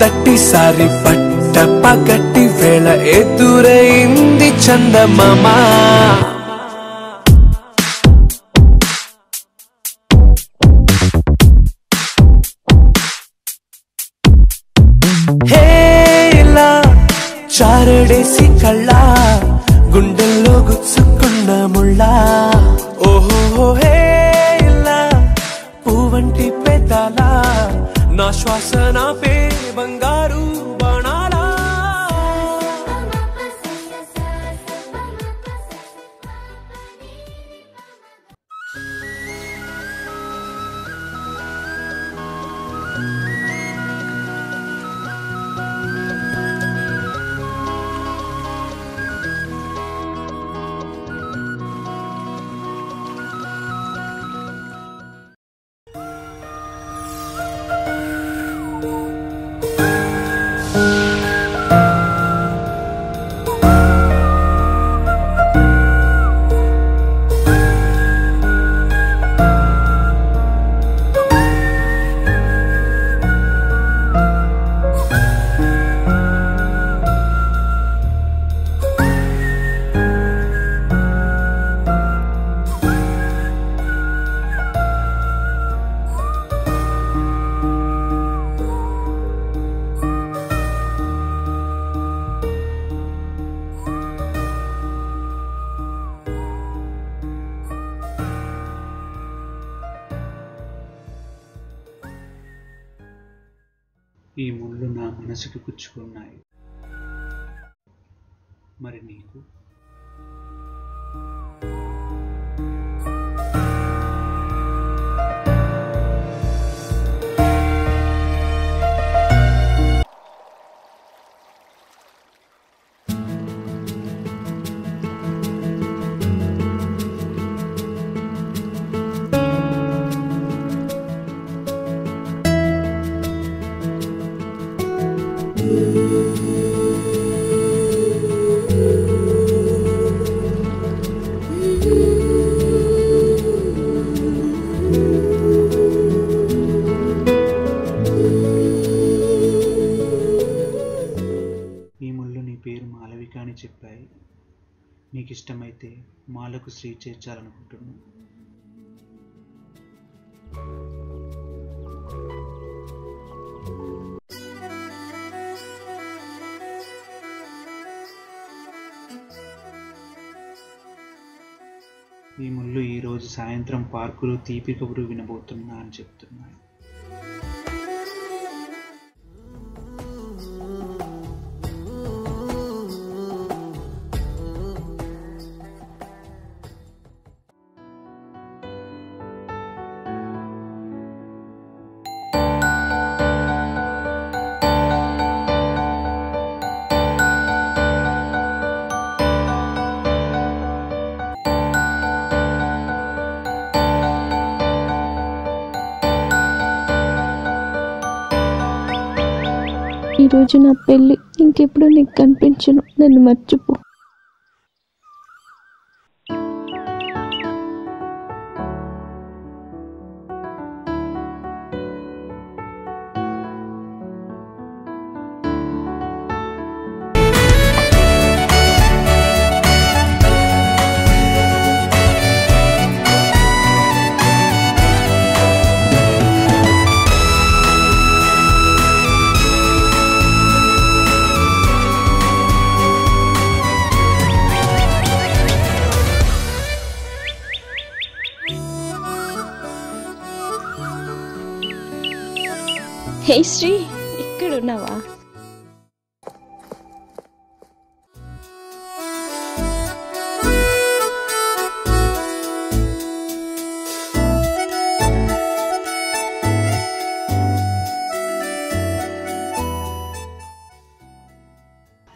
మొదటిసారి పట్ట పగటి వేళ ఎదురైంది చందమామా. హే చారడేసి కళ్ళ గుండెల్లో గుచ్చుకున్న ముళ్ళా. ఓహో హే ఇలా పువ్వంటి పెదాల నా శ్వాస నా ఈ ముళ్ళు నా మనసుకి పుచ్చుకున్నాయి. మరి నీకు? మాలకు శ్రీ చేర్చాలనుకుంటున్నాను ఈ ముళ్ళు ఈరోజు సాయంత్రం పార్కులో తీపి కబురు వినబోతున్నా అని చెప్తున్నాయి. ఈరోజు నా పెళ్ళి. ఇంకెప్పుడు నీకు కనిపించను. నన్ను మర్చిపో. హే శ్రీ ఇక్కడ ఉన్నావా?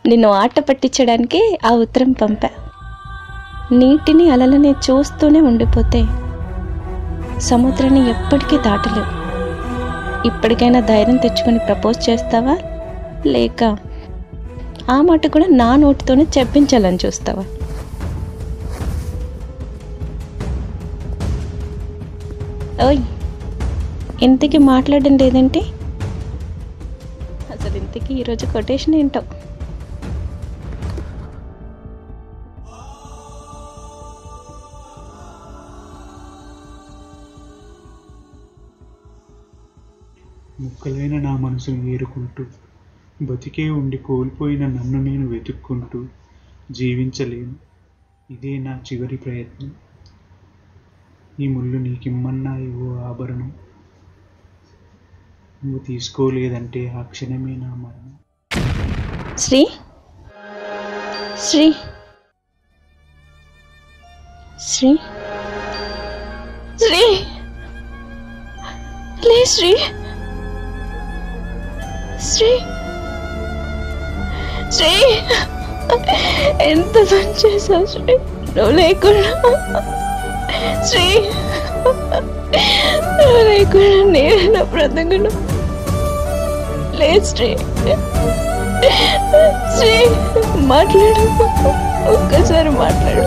నిన్ను ఆట పట్టించడానికి ఆ ఉత్తరం పంపా. నీటిని అలలనే చూస్తూనే ఉండిపోతే సముద్రాన్ని ఎప్పటికీ దాటలేవు. ఇప్పటికైనా ధైర్యం తెచ్చుకొని ప్రపోజ్ చేస్తావా? లేక ఆ మాట కూడా నా నోటితోనే చెప్పించాలని చూస్తావా? ఓయ్ ఇంతకీ మాట్లాడండి లేదేంటి అసలు ఇంతకీ ఈరోజు కొటేషన్ ఏంటో? ముక్కలైన నా మనసును ఏరుకుంటూ బతికే ఉండి కోల్పోయిన నన్ను నేను వెతుక్కుంటూ జీవించలేను. ఇదే నా చివరి ప్రయత్నం. ఈ ముళ్ళు నీకిమ్మన్నా ఇవో ఆభరణం. నువ్వు తీసుకోలేదంటే ఆ క్షణమే నా మరణం. శ్రీ? శ్రీ? శ్రీ? శ్రీ? ప్లీజ్ శ్రీ! శ్రీ. శ్రీ ఎంత పని చేశావు శ్రీ. నువ్వు లేకుండా శ్రీ నువ్వు లేకుండా నేను బ్రతకను? లే శ్రీ. శ్రీ మాట్లాడు. ఒక్కసారి మాట్లాడు.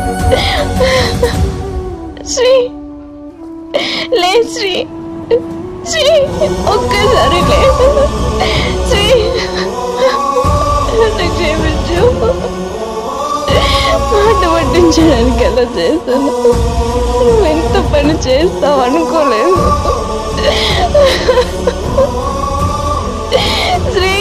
శ్రీ లే శ్రీ. శ్రీ ఒక్కసారి లేదు. అలా చేశాను. నువ్వు ఎంత పని చేస్తావు అనుకోలేదు. శ్రీ